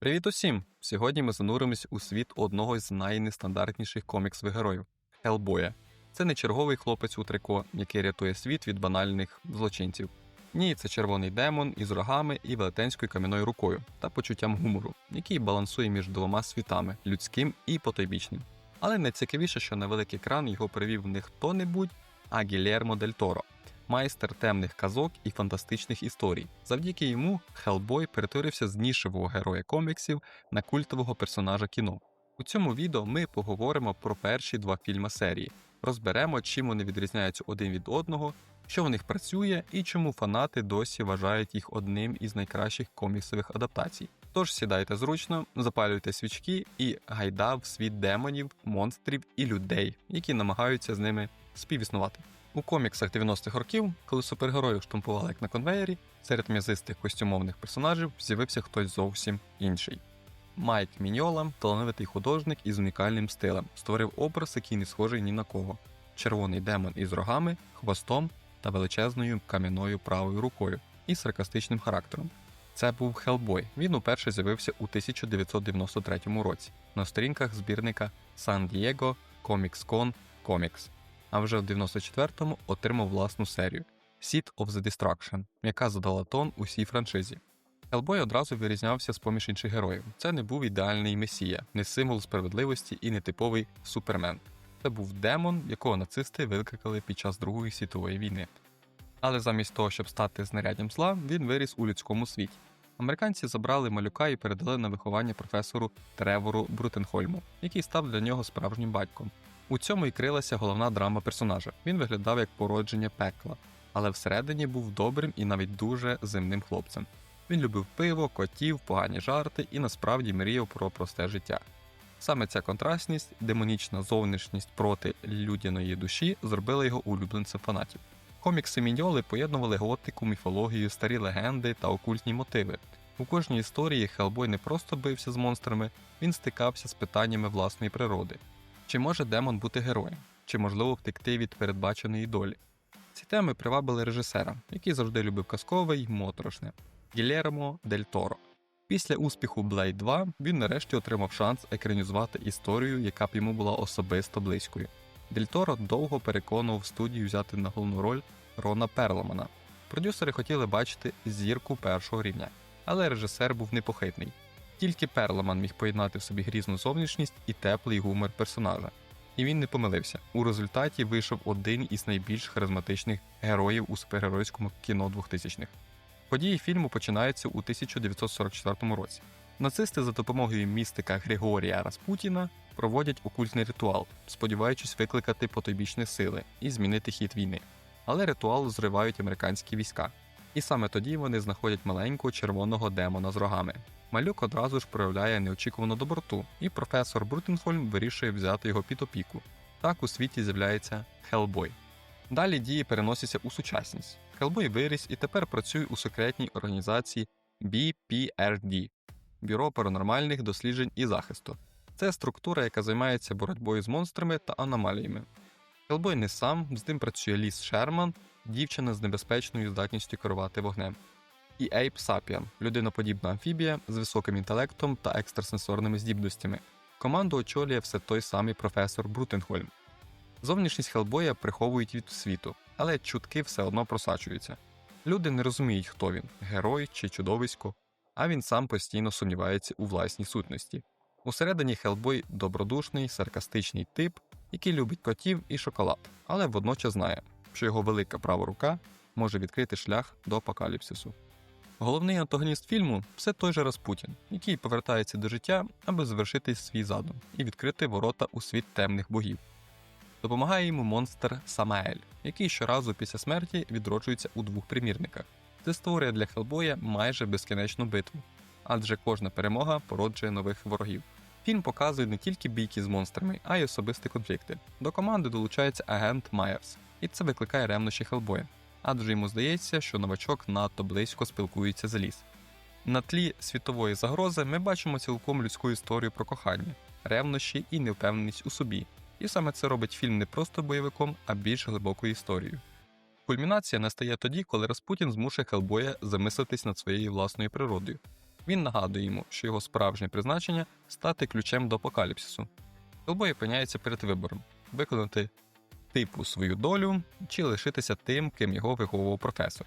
Привіт усім! Сьогодні ми зануримось у світ одного з найнестандартніших коміксових героїв Хелбоя. Це не черговий хлопець у трико, який рятує світ від банальних злочинців. Ні, це червоний демон із рогами і велетенською кам'яною рукою та почуттям гумору, який балансує між двома світами людським і потойбічним. Але найцікавіше, що на великий екран його привів не хто-небудь, а Гілермо Дель Торо, майстер темних казок і фантастичних історій. Завдяки йому Хелбой перетворився з нішевого героя коміксів на культового персонажа кіно. У цьому відео ми поговоримо про перші два фільми серії, розберемо, чим вони відрізняються один від одного, що в них працює і чому фанати досі вважають їх одним із найкращих коміксових адаптацій. Тож сідайте зручно, запалюйте свічки і гайда в світ демонів, монстрів і людей, які намагаються з ними співіснувати. У коміксах 90-х років, коли супергероїв штампували як на конвеєрі, серед м'язистих костюмовних персонажів з'явився хтось зовсім інший. Майк Міньола, талановитий художник із унікальним стилем, створив образ, який не схожий ні на кого: червоний демон із рогами, хвостом та величезною кам'яною правою рукою і саркастичним характером. Це був Хелбой. Він уперше з'явився у 1993 році на сторінках збірника Diego Comics Con Comics, а вже в 94-му отримав власну серію Seed of the Destruction, яка задала тон усій франшизі. Хелбой одразу вирізнявся з поміж інших героїв. Це не був ідеальний месія, не символ справедливості і не типовий супермен. Це був демон, якого нацисти викликали під час Другої світової війни. Але замість того, щоб стати знаряддям зла, він виріс у людському світі. Американці забрали малюка і передали на виховання професору Тревору Брутенхольму, який став для нього справжнім батьком. У цьому і крилася головна драма персонажа. Він виглядав як породження пекла, але всередині був добрим і навіть дуже земним хлопцем. Він любив пиво, котів, погані жарти і насправді мріяв про просте життя. Саме ця контрастність, демонічна зовнішність проти людяної душі зробила його улюбленцем фанатів. Комікси Міньоли поєднували готику, міфологію, старі легенди та окультні мотиви. У кожній історії Хелбой не просто бився з монстрами, він стикався з питаннями власної природи. Чи може демон бути героєм, чи можливо втекти від передбаченої долі? Ці теми привабили режисера, який завжди любив казкове й моторошне Гілермо Дель Торо. Після успіху Blade 2 він нарешті отримав шанс екранізувати історію, яка б йому була особисто близькою. Дель Торо довго переконував студію взяти на головну роль Рона Перлмана. Продюсери хотіли бачити зірку першого рівня, але режисер був непохитний. Тільки Перлман міг поєднати в собі грізну зовнішність і теплий гумор персонажа. І він не помилився. У результаті вийшов один із найбільш харизматичних героїв у супергеройському кіно 2000-х. Події фільму починаються у 1944 році. Нацисти за допомогою містика Григорія Распутіна проводять окультний ритуал, сподіваючись викликати потойбічні сили і змінити хід війни. Але ритуал зривають американські війська. І саме тоді вони знаходять маленького червоного демона з рогами. Малюк одразу ж проявляє неочікувану доброту, і професор Брутенхольм вирішує взяти його під опіку. Так у світі з'являється Хелбой. Далі дії переносяться у сучасність. Хелбой виріс і тепер працює у секретній організації BPRD Бюро паранормальних досліджень і захисту. Це структура, яка займається боротьбою з монстрами та аномаліями. Хелбой не сам, з ним працює Ліс Шерман, дівчина з небезпечною здатністю керувати вогнем. І Ейп Сапіан людиноподібна амфібія з високим інтелектом та екстрасенсорними здібностями. Команду очолює все той самий професор Брутенхольм. Зовнішність Хелбоя приховують від світу, але чутки все одно просачуються. Люди не розуміють, хто він герой чи чудовисько, а він сам постійно сумнівається у власній сутності. Усередині Хелбой добродушний, саркастичний тип, який любить котів і шоколад, але водночас знає, що його велика права рука може відкрити шлях до апокаліпсису. Головний антагоніст фільму все той же Распутін, який повертається до життя, аби завершити свій задум і відкрити ворота у світ темних богів. Допомагає йому монстр Самаель, який щоразу після смерті відроджується у двох примірниках. Це створює для Хелбоя майже безкінечну битву, адже кожна перемога породжує нових ворогів. Фільм показує не тільки бійки з монстрами, а й особисті конфлікти. До команди долучається агент Майерс, і це викликає ревнощі Хелбоя, адже йому здається, що новачок надто близько спілкується з ліс. На тлі світової загрози ми бачимо цілком людську історію про кохання, ревнощі і невпевненість у собі. І саме це робить фільм не просто бойовиком, а більш глибокою історією. Кульмінація настає тоді, коли Распутін змушує Хелбоя замислитись над своєю власною природою. Він нагадує йому, що його справжнє призначення стати ключем до апокаліпсису. Хелбой опиняється перед вибором виконати типу свою долю чи лишитися тим, ким його виховував професор.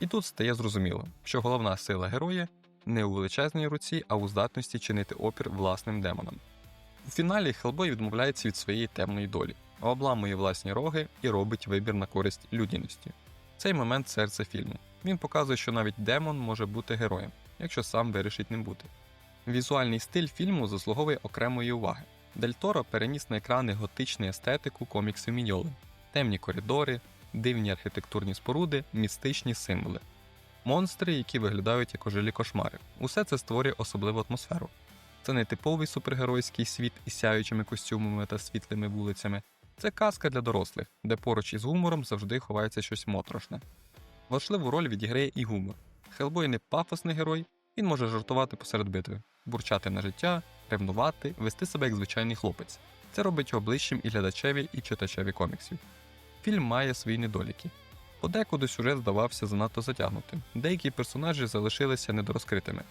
І тут стає зрозуміло, що головна сила героя не у величезній руці, а у здатності чинити опір власним демонам. У фіналі Хелбой відмовляється від своєї темної долі, обламує власні роги і робить вибір на користь людяності. Цей момент серце фільму. Він показує, що навіть демон може бути героєм, якщо сам вирішить ним бути. Візуальний стиль фільму заслуговує окремої уваги. Дель Торо переніс на екрани готичну естетику коміксів Міньоли, темні коридори, дивні архітектурні споруди, містичні символи, монстри, які виглядають як ожилі кошмари. Усе це створює особливу атмосферу. Це не типовий супергеройський світ із сяючими костюмами та світлими вулицями. Це казка для дорослих, де поруч із гумором завжди ховається щось моторошне. Важливу роль відіграє і гумор. Хелбой не пафосний герой, він може жартувати посеред битви, бурчати на життя, ревнувати, вести себе як звичайний хлопець. Це робить його ближчим і глядачеві, і читачеві коміксів. Фільм має свої недоліки. Подекуди сюжет здавався занадто затягнутим, деякі персонажі залишилися недорозкритими.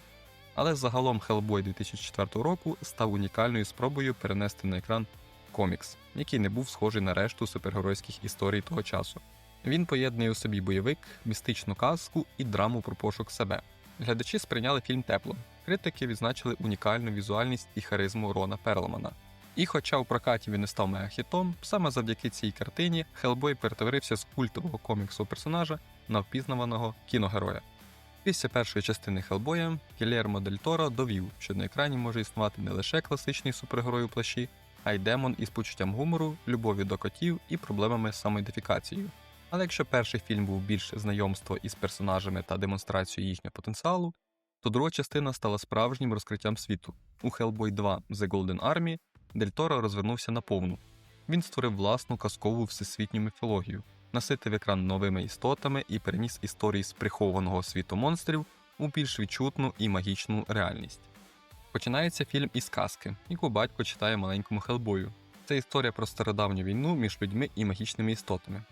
Але загалом Hellboy 2004 року став унікальною спробою перенести на екран комікс, який не був схожий на решту супергеройських історій того часу. Він поєднує у собі бойовик, містичну казку і драму про пошук себе. Глядачі сприйняли фільм тепло. Критики відзначили унікальну візуальність і харизму Рона Перлмана. І хоча у прокаті він не став мегахітом, саме завдяки цій картині Хелбой перетворився з культового коміксу персонажа на впізнаваного кіногероя. Після першої частини Хелбоя Гільєрмо Дель Торо довів, що на екрані може існувати не лише класичний супергерой у плащі, а й демон із почуттям гумору, любов'ю до котів і проблемами з самоідентифікацією. Але якщо перший фільм був більше знайомство із персонажами та демонстрацією їхнього потенціалу, то друга частина стала справжнім розкриттям світу. У Hellboy 2 The Golden Army Дель Торо розвернувся наповну. Він створив власну казкову всесвітню міфологію, наситив екран новими істотами і переніс історії з прихованого світу монстрів у більш відчутну і магічну реальність. Починається фільм із казки, яку батько читає маленькому Хелбою. Це історія про стародавню війну між людьми і магічними істотами.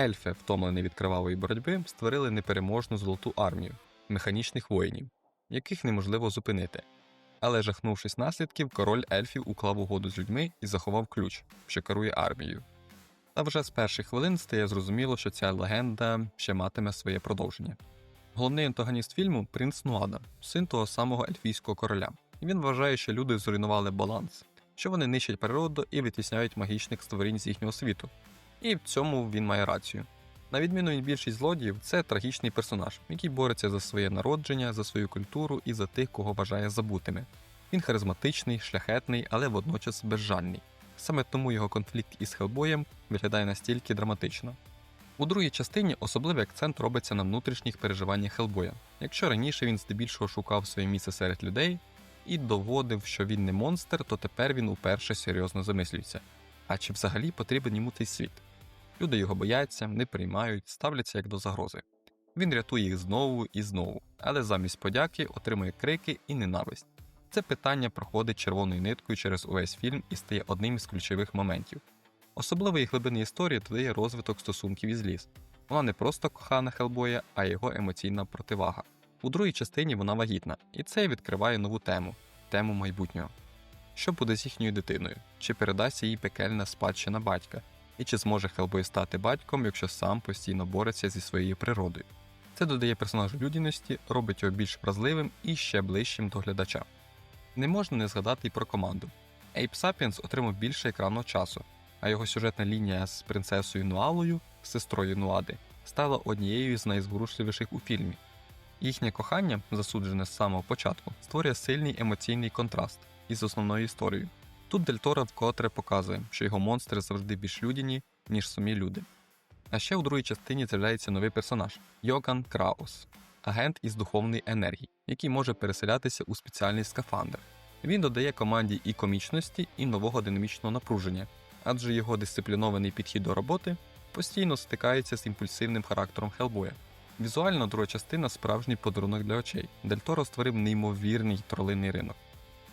Ельфи, втомлені від кривавої боротьби, створили непереможну золоту армію механічних воїнів, яких неможливо зупинити. Але жахнувшись наслідків, король ельфів уклав угоду з людьми і заховав ключ, що керує армією. Та вже з перших хвилин стає зрозуміло, що ця легенда ще матиме своє продовження. Головний антагоніст фільму принц Нуада, син того самого ельфійського короля. І він вважає, що люди зруйнували баланс, що вони нищать природу і витісняють магічних створінь з їхнього світу. І в цьому він має рацію. На відміну від більшість злодіїв, це трагічний персонаж, який бореться за своє народження, за свою культуру і за тих, кого вважає забутими. Він харизматичний, шляхетний, але водночас безжальний. Саме тому його конфлікт із Хелбоєм виглядає настільки драматично. У другій частині особливий акцент робиться на внутрішніх переживаннях Хелбоя. Якщо раніше він здебільшого шукав своє місце серед людей і доводив, що він не монстр, то тепер він уперше серйозно замислюється. А чи взагалі потрібен йому цей світ? Люди його бояться, не приймають, ставляться як до загрози. Він рятує їх знову і знову, але замість подяки отримує крики і ненависть. Це питання проходить червоною ниткою через увесь фільм і стає одним із ключових моментів. Особливої глибини історії додає розвиток стосунків із ліс. Вона не просто кохана Хелбоя, а його емоційна противага. У другій частині вона вагітна, і це відкриває нову тему тему майбутнього. Що буде з їхньою дитиною? Чи передасться їй пекельна спадщина батька? І чи зможе Хелбой стати батьком, якщо сам постійно бореться зі своєю природою? Це додає персонажу людяності, робить його більш вразливим і ще ближчим до глядача. Не можна не згадати й про команду. Ейп Сапіенс отримав більше екранного часу, а його сюжетна лінія з принцесою Нуалою, сестрою Нуади, стала однією з найзворушливіших у фільмі. Їхнє кохання, засуджене з самого початку, створює сильний емоційний контраст із основною історією. Тут Дель Торо вкотре показує, що його монстри завжди більш людяні, ніж самі люди. А ще у другій частині з'являється новий персонаж Йоган Краус, агент із духовної енергії, який може переселятися у спеціальний скафандр. Він додає команді і комічності, і нового динамічного напруження, адже його дисциплінований підхід до роботи постійно стикається з імпульсивним характером Хелбоя. Візуально друга частина справжній подарунок для очей. Дель Торо створив неймовірний тролинний ринок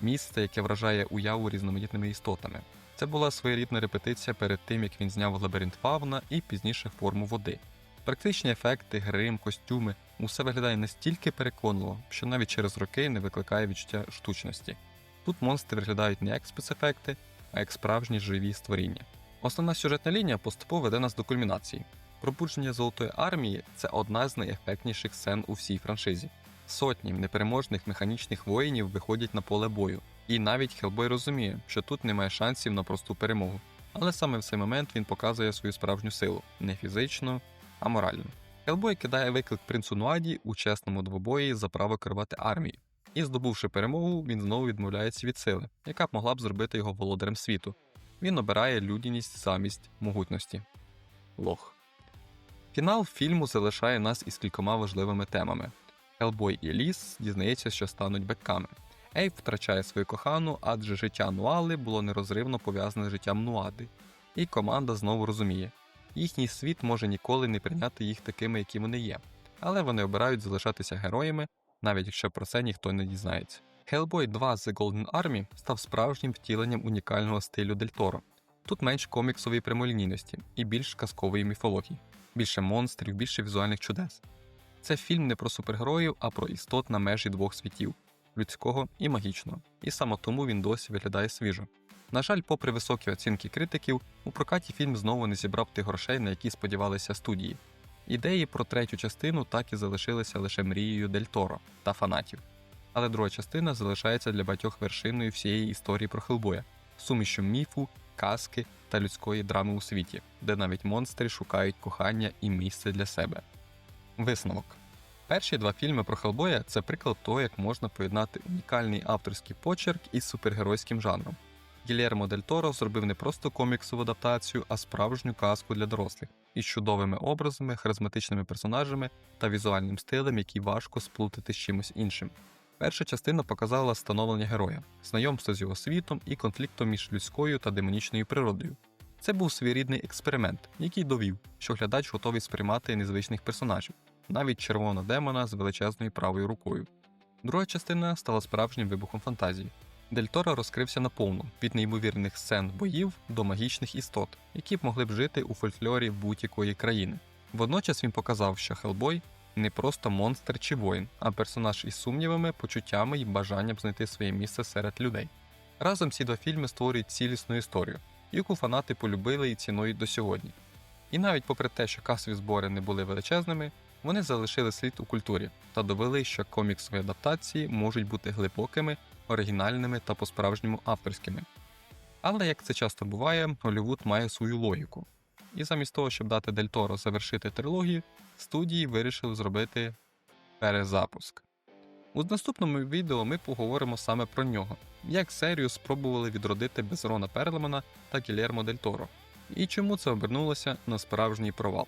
місце, яке вражає уяву різноманітними істотами. Це була своєрідна репетиція перед тим, як він зняв лабіринт фауна і пізніше форму води. Практичні ефекти, грим, костюми усе виглядає настільки переконливо, що навіть через роки не викликає відчуття штучності. Тут монстри виглядають не як спецефекти, а як справжні живі створіння. Основна сюжетна лінія поступово веде нас до кульмінації. Пробудження Золотої армії це одна з найефектніших сцен у всій франшизі. Сотні непереможних механічних воїнів виходять на поле бою, і навіть Хелбой розуміє, що тут немає шансів на просту перемогу. Але саме в цей момент він показує свою справжню силу не фізично, а морально. Хелбой кидає виклик принцу Нуаді у чесному двобої за право керувати армією. І, здобувши перемогу, він знову відмовляється від сили, яка б могла б зробити його володарем світу. Він обирає людяність замість могутності. Лох. Фінал фільму залишає нас із кількома важливими темами. Хелбой і Ліс дізнається, що стануть бекками. Ейв втрачає свою кохану, адже життя Нуали було нерозривно пов'язане з життям Нуади. І команда знову розуміє, їхній світ може ніколи не прийняти їх такими, які вони є, але вони обирають залишатися героями, навіть якщо про це ніхто не дізнається. Hellboy 2 The Golden Army став справжнім втіленням унікального стилю Дель Торо. Тут менш коміксової прямолінійності і більш казкової міфології, більше монстрів, більше візуальних чудес. Це фільм не про супергероїв, а про істот на межі двох світів людського і магічного, і саме тому він досі виглядає свіжо. На жаль, попри високі оцінки критиків, у прокаті фільм знову не зібрав тих грошей, на які сподівалися студії. Ідеї про третю частину так і залишилися лише мрією Дель Торо та фанатів. Але друга частина залишається для багатьох вершиною всієї історії про Хелбоя, сумішю міфу, казки та людської драми у світі, де навіть монстри шукають кохання і місце для себе. Висновок. Перші два фільми про Хелбоя це приклад того, як можна поєднати унікальний авторський почерк із супергеройським жанром. Гільєрмо Дель Торо зробив не просто коміксову адаптацію, а справжню казку для дорослих із чудовими образами, харизматичними персонажами та візуальним стилем, який важко сплутати з чимось іншим. Перша частина показала становлення героя, знайомство з його світом і конфліктом між людською та демонічною природою. Це був своєрідний експеримент, який довів, що глядач готовий сприймати незвичних персонажів, навіть червоного демона з величезною правою рукою. Друга частина стала справжнім вибухом фантазії. Дель Торо розкрився наповну від неймовірних сцен боїв до магічних істот, які б могли б жити у фольклорі будь-якої країни. Водночас він показав, що Хелбой не просто монстр чи воїн, а персонаж із сумнівами, почуттями і бажанням знайти своє місце серед людей. Разом ці два фільми створюють цілісну історію, яку фанати полюбили і цінують до сьогодні. І навіть попри те, що касові збори не були величезними, вони залишили слід у культурі та довели, що коміксові адаптації можуть бути глибокими, оригінальними та по-справжньому авторськими. Але як це часто буває, Голлівуд має свою логіку. І замість того, щоб дати Дель Торо завершити трилогію, студії вирішили зробити перезапуск. У наступному відео ми поговоримо саме про нього, як серію спробували відродити без Рона Перлемана та Гільєрмо Дель Торо, і чому це обернулося на справжній провал.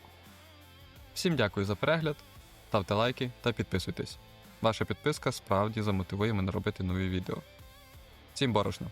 Всім дякую за перегляд, ставте лайки та підписуйтесь. Ваша підписка справді замотивує мене робити нові відео. Всім борошно!